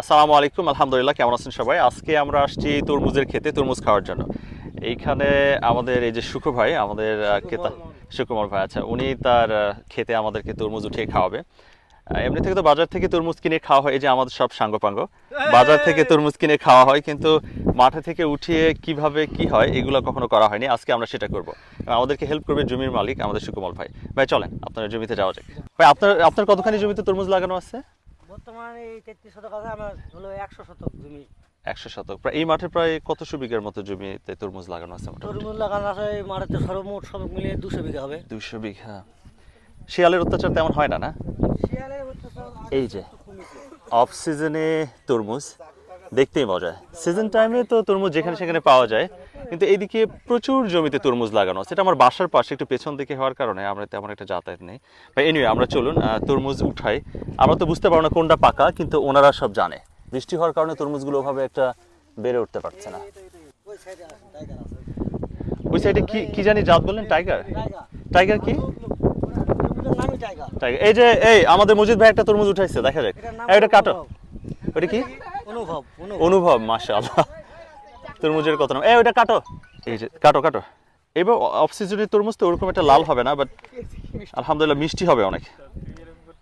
আসসালামু আলাইকুম আলহামদুলিল্লাহ কেমন আছেন সবাই? আজকে আমরা আসছি তরমুজের খেতে তরমুজ খাওয়ার জন্য। এইখানে আমাদের এই যে সুখ ভাই আমাদের ক্রেতা সুকুমার ভাই আচ্ছা উনি তার খেতে আমাদেরকে তরমুজ উঠিয়ে খাওয়াবে। এমনি থেকে তো বাজার থেকে তরমুজ কিনে খাওয়া হয় এই যে আমাদের সব সাঙ্গপাঙ্গ। বাজার থেকে তরমুজ কিনে খাওয়া হয় কিন্তু মাঠে থেকে উঠিয়ে কীভাবে কি হয় এগুলো কখনো করা হয়নি। আজকে আমরা সেটা করব। আমাদেরকে হেল্প করবে জমির মালিক আমাদের সুকুমার ভাই। ভাই চলেন আপনার জমিতে যাওয়া যাক। ভাই আপনার আপনার কতখানি জমিতে তরমুজ লাগানো আছে? বর্তমানে এই তেত্রিশ শতক আছে আমার হলো একশো শতক জমি। একশো শতক। প্রায় এই মাঠে প্রায় কতশো বিঘার মতো জমিতে তরমুজ লাগানো আছে তরমুজ লাগানো আছে এই মাঠেতে সর্বমোট সব মিলিয়ে দুশো বিঘা হবে। দুইশো বিঘা। শিয়ালের অত্যাচার তেমন হয় না না? এই যে অফ সিজনে তরমুজ। দেখতেই মজা সিজন টাইমে তো তরমুজ যেখানে সেখানে পাওয়া যায় কিন্তু এইদিকে প্রচুর জমিতে তরমুজ লাগানো আছে। এটা আমার বাসার পাশে একটু পেছন দিকে হওয়ার কারণে আমরা তেমন একটা যাতায়াত নেই। ভাই এনিওয়ে আমরা চলুন তরমুজ উঠাই। আমরা তো বুঝতে পারব না কোনটা পাকা কিন্তু ওনারা সব জানে। বৃষ্টি হওয়ার কারণে তরমুজগুলো ওভাবে একটা বেড়ে উঠতে পারছে না। ওই সাইডে কি কি জানি জাত বললেন? টাইগার টাইগার কি? টাইগার এই যে এই আমাদের মজিদ ভাই একটা তরমুজ উঠাইছে দেখা যাক। ওটা কাটো। ওটা কি? অনুভব অনুভব। মাশাআল্লাহ। তরমুজের কথা নাম এই ওটা কাটো। এই যে কাটো কাটো। এবার অফ সিজনের তরমুজ তো ওরকম একটা লাল হবে না বাট আলহামদুলিল্লাহ মিষ্টি হবে অনেক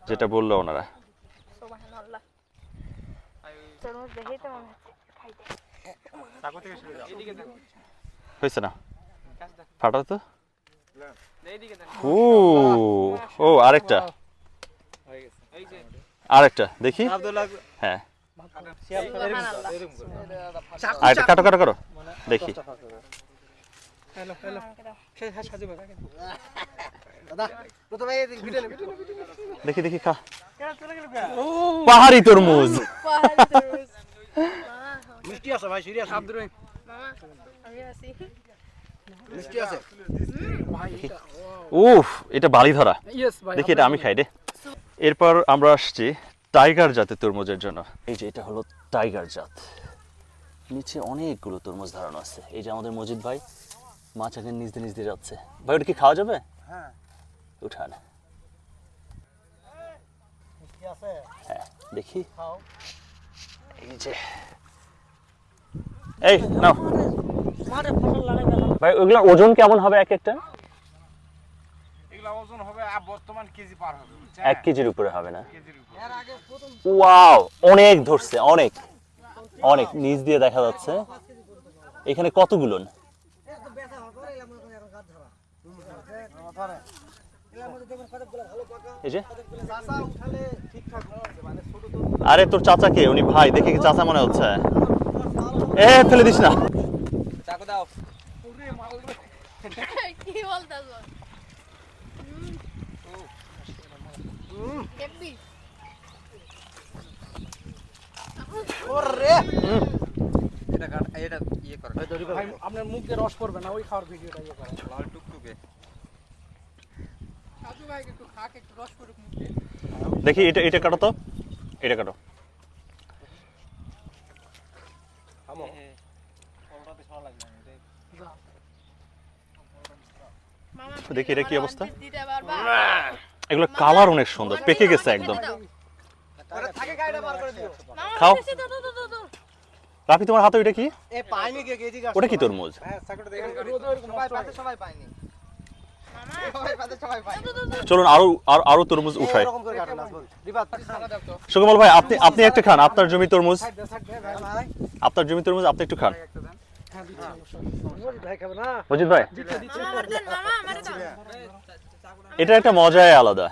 যেটা বলল ওনারা। হয়েছে না? ফাটাও তো। ও ও আরেকটা। আরেকটা দেখি। হ্যাঁ। সুবহানাল্লাহ আরেকটা কাটো কাটো দেখি। দেখি দেখি খা। পাহাড়ি তরমুজ। মিষ্টি আছে ভাই সিরিয়াস আব্দুর রহিম। উফ এটা বালি ধরা দেখি এটা আমি খাই রে এরপর আমরা আসছি টাইগার জাতের তরমুজের জন্য। এই যে এটা হলো টাইগার জাত। নিচে অনেকগুলো তরমুজ ধরানো আছে। এই যে আমাদের মজিদ ভাই মাছ এখন নিচ দিয়ে নিচ দিয়ে যাচ্ছে। ভাই ওটা কি খাওয়া যাবে? হ্যাঁ। উঠান। হ্যাঁ দেখি। এই যে। এই নাও। ভাই ওগুলা ওজন কেমন হবে এক একটা? এগুলা ওজন হবে বর্তমান কেজি পার হবে এক কেজির উপরে হবে না? কেজির ওয়াও অনেক ধরছে অনেক। অনেক নিচ দিয়ে দেখা যাচ্ছে। এখানে কতগুলো? এই যে। মানে আরে তোর চাচা কে? উনি ভাই দেখে কি চাচা মনে হচ্ছে? এ ফেলে দিস না। কি বলতাছ? কেপি ওরে ভাই আপনার মুখ দিয়ে রস পড়বে না ওই খাওয়ার ভিডিওটা ইয়ে করেন লাল টুকটুকে। সাজু ভাই একটু খাক একটু রস পড়ুক মুখ। দেখি এটা এটা কাটো তো। এটা কাটো। মামা দেখি এটা কি অবস্থা? এগুলো কালার অনেক সুন্দর পেকে গেছে একদম। খাও। বেশি দাও দাও দাও দাও রাফি তোমার হাতে ওইটা কি? এ পাইনি কে কেজি গাছ ওটা কি তরমুজ? হ্যাঁ চলুন আরও আর- আরও তরমুজ উঠাই। সুকমল ভাই আপনি আপনি একটা খান আপনার জমি তরমুজ। আপনার জমি তরমুজ আপনি একটু খান। একটা দেন। হ্যাঁ ভাই মজিদ এটা একটা মজাই আলাদা।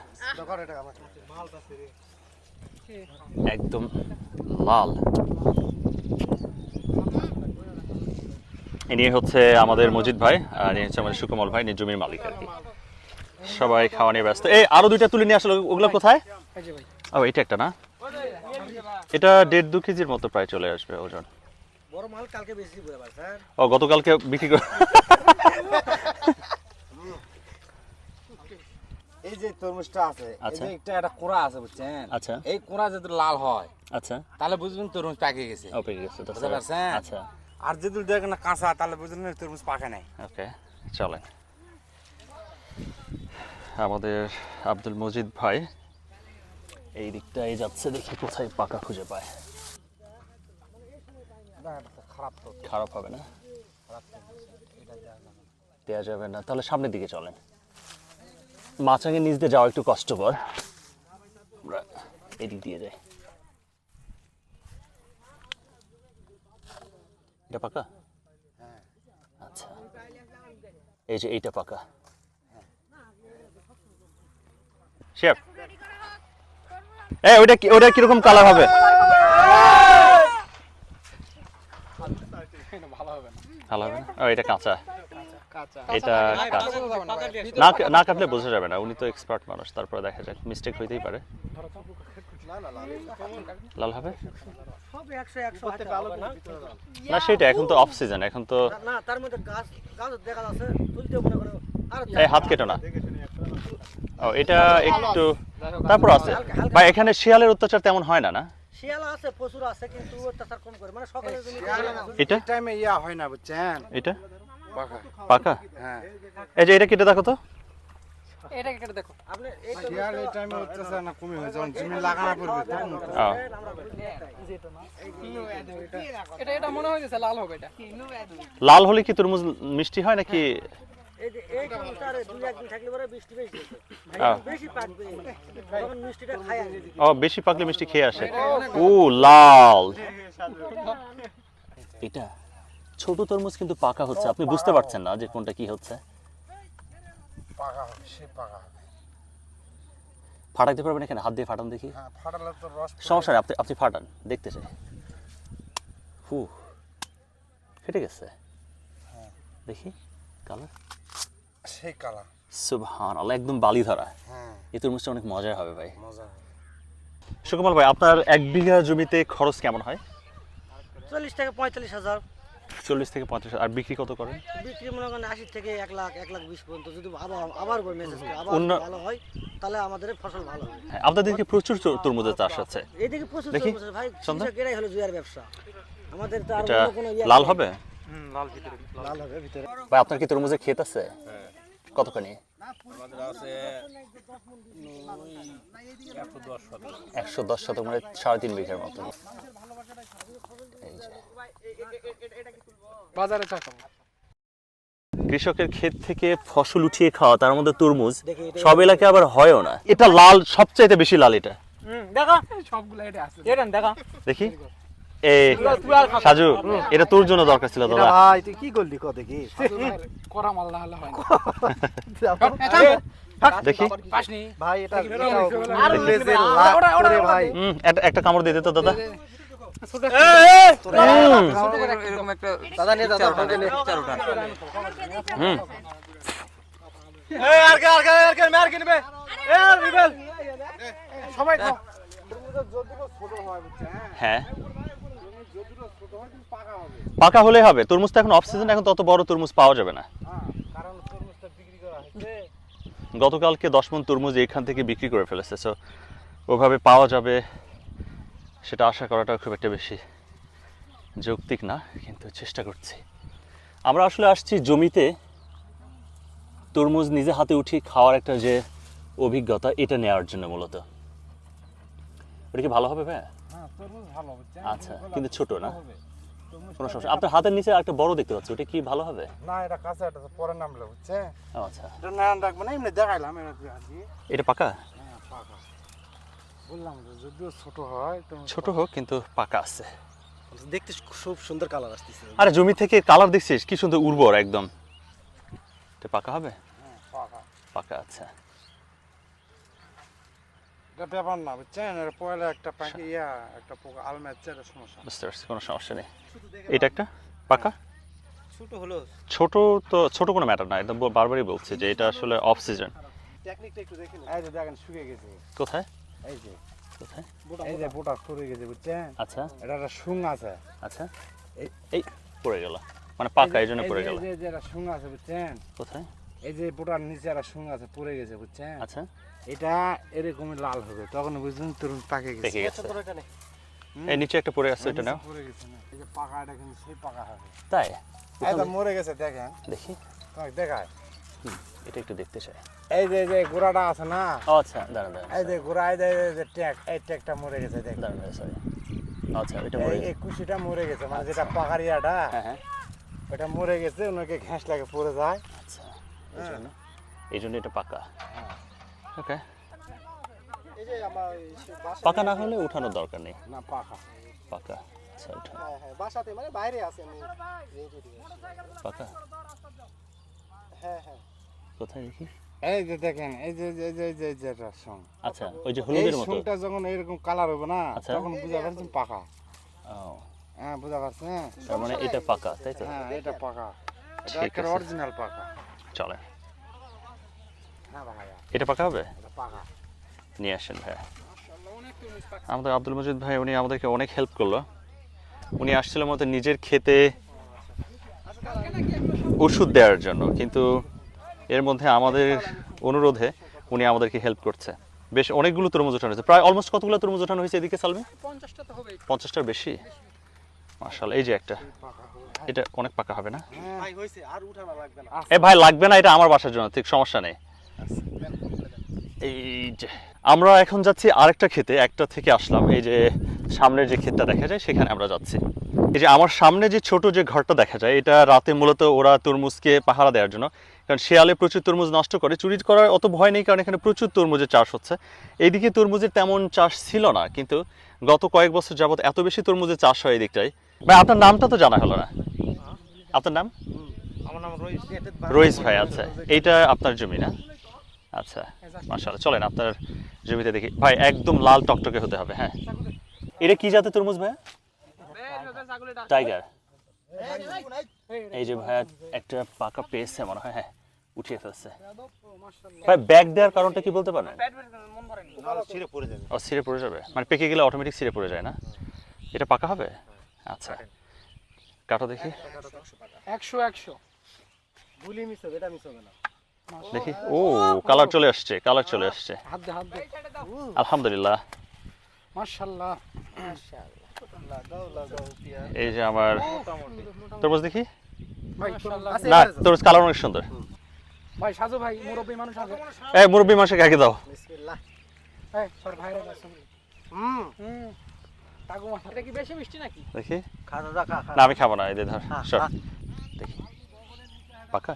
একদম লাল। ইনি হচ্ছে আমাদের মজিদ ভাই আর ইনি হচ্ছে আমাদের সুকমল ভাই জমির মালিক আর কি। সবাই খাওয়া নিয়ে ব্যস্ত। এই আরও দুইটা তুলে নিয়ে আসলে ওগুলো কোথায়? ভাই ও এটা একটা না? এটা দেড় দু কেজির মতো প্রায় চলে আসবে ওজন। বড় মাল কালকে বেশি বলে স্যার। ও গতকালকে বিক্রি করে এই যে তরমুজটা আছে এই আচ্ছা। যে একটা একটা কোড়া আছে বুঝছেন? আচ্ছা। এই কোড়া যদি লাল হয় আচ্ছা। তাহলে বুঝবেন তরমুজ পাকে গেছে। ও পেকে গেছে তো বুঝতে পারছেন? আচ্ছা। আর যদি দেখেন না কাঁচা তাহলে বুঝলেন তরমুজ পাকে নাই। ওকে চলেন। আমাদের আব্দুল মজিদ ভাই এই দিকটাই যাচ্ছে দেখি কোথায় পাকা খুঁজে পায়। খারাপ খারাপ হবে না? দেওয়া যাবে না। তাহলে সামনের দিকে চলেন। মাচাঙের নিচ দিয়ে যাওয়া একটু কষ্টকর। আমরা এদিক দিয়ে যাই। এটা পাকা? আচ্ছা। এই যে এইটা পাকা। শেফ। এই ওইটা কি ওইটা কীরকম কালার হবে? ভালো হবে না। ভালো হবে না? ও এটা কাঁচা। এটা কাঁচা কাঁচা না। কাটলে বোঝা যাবে না উনি তো এক্সপার্ট মানুষ তারপরে দেখা যাক মিস্টেক হইতেই পারে। লাল হবে। না? সেটা এখন তো অফ সিজন এখন তো না, না তার মধ্যে গাছ গাছ দেখা যাচ্ছে তুলতে করো আর এই হাত কেটো না। ও এটা একটু তারপর আছে। ভাই এখানে শিয়ালের অত্যাচার তেমন হয় না না? শিয়াল আছে প্রচুর আছে কিন্তু অত্যাচার কম করে। মানে সকালে এটা? টাইমে ইয়া হয় না বুঝছেন? এটা? পাকা পাকা হ্যাঁ। এই যে এটা কেটে দেখো তো। এটা কেটে দেখো। আপনি এই টাইমে অত্যাচার না কমে হয় যখন জমি লাগানো পড়বে তখন এটা এটা মনে হয় লাল হবে এটা। লাল হলে কি তরমুজ মিষ্টি হয় নাকি? বেশি পাকলে মিষ্টি খেয়ে আসে। ও লাল। এটা ছোট তরমুজ কিন্তু পাকা হচ্ছে আপনি বুঝতে পারছেন না যে কোনটা কি হচ্ছে? পাকা হবে সে পাকা হবে। ফাটাইতে পারবেন এখানে? হাত দিয়ে ফাটান দেখি। হ্যাঁ ফাটালে তো রস সমস্যা নেই আপনি আপনি ফাটান দেখতে চাই। হু ফেটে গেছে। দেখি কালার। সেই কালা সুবহান আল্লাহ একদম বালি ধরা হ্যাঁ। এই তরমুজটা অনেক মজার হবে ভাই। মজা হবে। সুকুমার ভাই আপনার এক বিঘা জমিতে খরচ কেমন হয়? চল্লিশ থেকে পঁয়তাল্লিশ হাজার। চল্লিশ থেকে পঞ্চাশ আর বিক্রি কত করেন? বিক্রি মনে করেন আশি থেকে এক লাখ এক লাখ বিশ পর্যন্ত। যদি আবার আবার মেসেজ করে আবার ভালো হয় তাহলে আমাদের ফসল ভালো হবে। হ্যাঁ, আপনাদের দিকে প্রচুর তর- তরমুজের চাষ আছে। এদিকে প্রচুর তরমুজ ভাই সন্ধ্যা। কেরাই এরাই হলো জুয়ার ব্যবসা। আমাদের তো আর কোনো ইয়ে লাল হবে? লাল হবে ভিতরে। ভাই আপনার কি তরমুজের ক্ষেত আছে? কতখানি? একশো দশ শতক। মানে সাড়ে তিন বিঘার মতো। বাজারে কৃষকের ক্ষেত থেকে ফসল উঠিয়ে খাওয়া তার মধ্যে তরমুজ সব এলাকায় আবার হয়ও না। এটা লাল সবচাইতে বেশি লাল এটা। দেখা। সবগুলো এটা আছে দেখি। এ সাজু এটা তোর জন্য দরকার ছিল দাদা। ভাই তুই কি করলি কত কি করা মাল না হলে হয় দেখি। ভাই এটা ভাই। একটা কামড় দিয়ে দে তো দাদা। ছোট হুম, এরকম একটা দাদা নিয়ে দাদা হুম। সবাই হ্যাঁ। পাকা হলে হবে। তরমুজ তো এখন অফ সিজন এখন তত বড় তরমুজ পাওয়া যাবে না। গতকালকে দশ মন তরমুজ এখান থেকে বিক্রি করে ফেলেছে সো ওভাবে পাওয়া যাবে সেটা আশা করাটা খুব একটা বেশি যৌক্তিক না কিন্তু চেষ্টা করছি। আমরা আসলে আসছি জমিতে। তরমুজ নিজে হাতে উঠিয়ে খাওয়ার একটা যে অভিজ্ঞতা এটা নেওয়ার জন্য মূলত। ওটা কি ভালো হবে ভাই হ্যাঁ আচ্ছা কিন্তু ছোট না? কোনো সমস্যা। আপনার হাতের নিচে একটা বড় দেখতে পাচ্ছি ওটা কি ভালো হবে? না এটা কাঁচা এটা তো পরে নামলে ও আচ্ছা। এটা না রাখব না এমনি দেখাইলাম এটা পাকা? হ্যাঁ পাকা। বললাম যদিও ছোট হয় ছোট হোক কিন্তু পাকা আছে। দেখতে খুব সুন্দর কালার আসতেছে। আরে জমি থেকে কালার দেখছিস? কি সুন্দর উর্বর একদম। এটা পাকা হবে? হ্যাঁ, পাকা। পাকা আচ্ছা। এটা ব্যাপার না বুঝছেন? এটা পয়লা একটা পাখি ইয়া একটা পোকা আলমাচ্ছে এটা সমস্যা। বুঝতে পারছি কোনো সমস্যা নেই। এটা একটা পাকা ছোট হলো ছোট তো ছোট কোনো ম্যাটার না একদম বারবারই বলছি যে এটা আসলে অফ সিজন টেকনিকটা একটু দেখে এই যে দেখেন শুকিয়ে গেছে। কোথায়? এই যে। কোথায়? এই যে বোটা। সরে গেছে বুঝছেন? আচ্ছা। এটা একটা শুং আছে। আচ্ছা। এই- এই পড়ে গেল। মানে পাকা এই জন্য পড়ে গেল। এই যে- একটা শুং আছে বুঝছেন? কোথায়? এই যে বোটার নিচে একটা শুং আছে পড়ে গেছে বুঝছেন? আচ্ছা। এটা এরকমই লাল হবে। তখন বুঝছেন তরুণ পাকে গেছে। পেকে গেছে। এই নিচে একটা পড়ে আছে এটা নাও। পড়ে গেছে না। এই যে পাকা এটা কিন্তু সেই পাকা হবে। তাই? এটা মরে গেছে দেখেন। দেখি। তোমাকে দেখায় এটা একটু দেখতে চাই। এই যে এই যে গোড়াটা আছে না? আচ্ছা দাঁড়ান দাঁড়ান এই যে গোড়া এই যে ট্যাগ এই ট্যাগটা মরে গেছে দেখ দাঁড়ান সরি আচ্ছা এটা মরে এই- কুশিটা মরে গেছে মানে যেটা পাহাড়িয়াটা হ্যাঁ হ্যাঁ। ওটা মরে গেছে ওনাকে ঘাস লাগে পড়ে যায়। আচ্ছা। এই জন্য এই জন্য এটা পাকা। ওকে পাকা না হলে উঠানোর দরকার নেই। না পাকা। পাকা। আচ্ছা উঠা হ্যাঁ হ্যাঁ বাসাতে মানে বাইরে আছে আমি। পাকা? হ্যাঁ হ্যাঁ। কোথায় দেখি? এই যে দেখেন এই যে এই যে এই যে যে সং। আচ্ছা ওই যে হলুদের মতো। যখন এরকম কালার হবে না আচ্ছা। তখন বুঝা পারছেন পাকা। ও, হ্যাঁ বুঝা পারছেন? তার মানে এটা পাকা তাই তো? হ্যাঁ এটা পাকা। এটা একটা অরিজিনাল পাকা। চলে এটা পাকা হবে? নিয়ে আসেন ভাই। আমাদের আব্দুল মজিদ ভাই উনি আমাদেরকে অনেক হেল্প করল। উনি আসছিল মতো নিজের খেতে ওষুধ দেওয়ার জন্য কিন্তু এর মধ্যে আমাদের অনুরোধে উনি আমাদেরকে হেল্প করছে। বেশ অনেকগুলো তরমুজ ওঠানো হয়েছে। প্রায় অলমোস্ট কতগুলো তরমুজ ওঠানো হয়েছে এদিকে সালমি? পঞ্চাশটার বেশি? মার্শাল এই যে একটা। এটা অনেক পাকা হবে না। এ ভাই লাগবে না এটা আমার বাসার জন্য ঠিক সমস্যা নেই। এই যে আমরা এখন যাচ্ছি আরেকটা খেতে একটা থেকে আসলাম। এই যে সামনের যে ক্ষেতটা দেখা যায় সেখানে আমরা যাচ্ছি। এই যে আমার সামনে যে ছোট যে ঘরটা দেখা যায় এটা রাতে মূলত ওরা তরমুজকে পাহারা দেওয়ার জন্য কারণ শেয়ালে প্রচুর তরমুজ নষ্ট করে। চুরি করার অত ভয় নেই কারণ এখানে প্রচুর তরমুজের চাষ হচ্ছে। এইদিকে তরমুজের তেমন চাষ ছিল না কিন্তু গত কয়েক বছর যাবত এত বেশি তরমুজের চাষ হয় এই দিকটায়। ভাই আপনার নামটা তো জানা হলো না। আপনার নাম? আমার নাম রইস ভাই আচ্ছা। এইটা আপনার জমি না? আচ্ছা মাশাআল্লাহ। চলেন আপনার জমিতে দেখি। ভাই, একদম লাল টকটকে হতে হবে হ্যাঁ। এটা কি জাতের তরমুজ ভাই টাইগার। এই যে ভাই একটা পাকা পেয়েছে মনে হয় হ্যাঁ উঠিয়ে ফেলছে। ভাই, ব্যাগ দেওয়ার কারণটা কি বলতে পারেন? ও, ছিঁড়ে পড়ে যাবে। মানে পেকে গেলে অটোমেটিক ছিঁড়ে পড়ে যায় না? এটা পাকা হবে? আচ্ছা। কাটো দেখি। একশো একশো। গুলি মিস হবে, এটা মিস হবে না। দেখি। ও কালার চলে আসছে কালার চলে আসছে। হাত দে হাত দে। আলহামদুলিল্লাহ। মাশাআল্লাহ। এই যে আমার তরমুজ দেখি? ভাই না তরমুজ কালার অনেক সুন্দর। ভাই সাজু ভাই মুরব্বী মানুষ আছে। এই মুরব্বী মাসে আগে দাও? এই সর ভাইরা হুম। হুম। টাকু এটা কি বেশি মিষ্টি নাকি? দেখি। খা না আমি খাব না এই দে ধর সর। দেখি। পাকা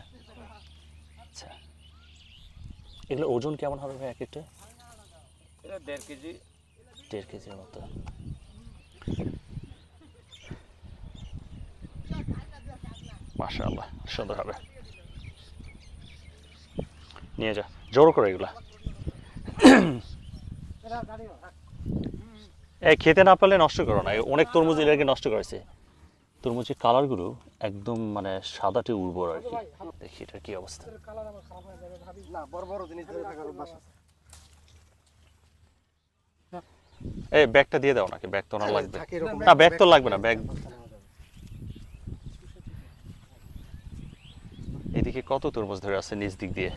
আচ্ছা এগুলো ওজন কেমন হবে ভাই এক একটা এটা দেড় কেজি। দেড় কেজির মতো। মাশাআল্লাহ সুন্দর হবে। নিয়ে যা জোর করে এগুলা। এই খেতে না পারলে নষ্ট করো না অনেক তরমুজ আগে নষ্ট করেছে। তরমুজের কালারগুলো একদম মানে সাদাটে উর্বর আর কি। দেখি এটার কি অবস্থা। হয়ে না এই ব্যাগটা দিয়ে দাও নাকি? ব্যাগ তো ওনার লাগবে। না ব্যাগ তো লাগবে না ব্যাগ। এদিকে কত তরমুজ ধরে আছে নিচ দিক দিয়ে।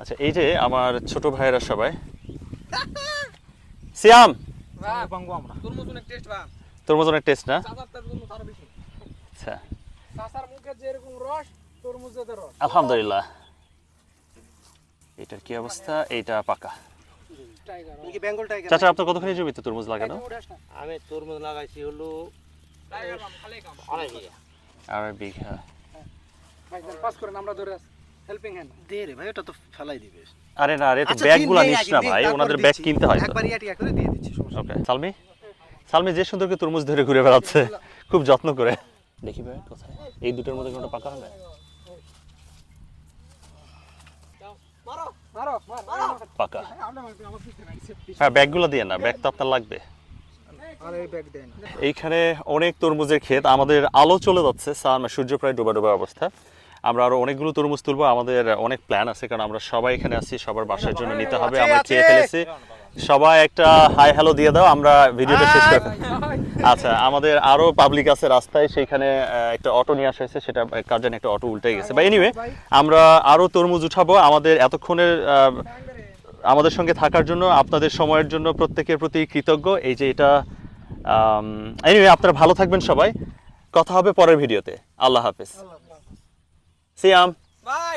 আচ্ছা এই যে আমার ছোট ভাইয়েরা সবাই। সিয়াম! তরমুজ অনেক টেস্ট বা তরমুজ অনেক টেস্ট না? আরও আচ্ছা। চাচার মুখে যে এরকম রস তরমুজের রস। আলহামদুলিল্লাহ। এটার কি অবস্থা? এইটা পাকা। টাইগার কি বেঙ্গল টাইগার চাচা আপনার কতখানি জমিতে তরমুজ লাগানো? আমি তরমুজ লাগাইছি হলো টাইগার মাম খালি কাম আড়াই বিঘা। আর বিঘা। ভাই দেন পাস করেন আমরা ধরে আছি। হেল্পিং হ্যান্ড দে রে ভাই ওটা তো ফেলাই দিবে। আরে না রে তো আচ্ছা, ব্যাগগুলো নিস না ভাই ওনাদের ব্যাগ কিনতে হয় তো। একবার করে দিয়ে দিচ্ছি ওকে সালমি? সালমি যে সুন্দরকে তরমুজ ধরে ঘুরে বেড়াচ্ছে খুব যত্ন করে। দেখি ভাই কোথায়? এই দুটোর মধ্যে কোনটা পাকা হবে পাকা। হ্যাঁ ব্যাগগুলো দিয়ে না ব্যাগ তো আপনার লাগবে। আরে এই ব্যাগ দেন এইখানে অনেক তরমুজের ক্ষেত আমাদের আলো চলে যাচ্ছে সান সূর্য প্রায় ডোবা ডোবা অবস্থা। আমরা আরও অনেকগুলো তরমুজ তুলবো আমাদের অনেক প্ল্যান আছে কারণ আমরা সবাই এখানে আছি সবার বাসার জন্য নিতে হবে আমরা চেয়ে ফেলেছি। সবাই একটা হাই হ্যালো দিয়ে দাও আমরা ভিডিওটা শেষ করে আচ্ছা আমাদের আরও পাবলিক আছে রাস্তায় আহ, একটা অটো নিয়ে আসা হয়েছে সেটা কার একটা অটো উল্টে গেছে। বা এনিওয়ে আমরা আরও তরমুজ উঠাবো। আমাদের এতক্ষণের আমাদের সঙ্গে থাকার জন্য আপনাদের সময়ের জন্য প্রত্যেকের প্রতি কৃতজ্ঞ। এই যে এটা এনিওয়ে আপনারা ভালো থাকবেন সবাই। কথা হবে পরের ভিডিওতে। আল্লাহ হাফেজ। সিয়াম বাই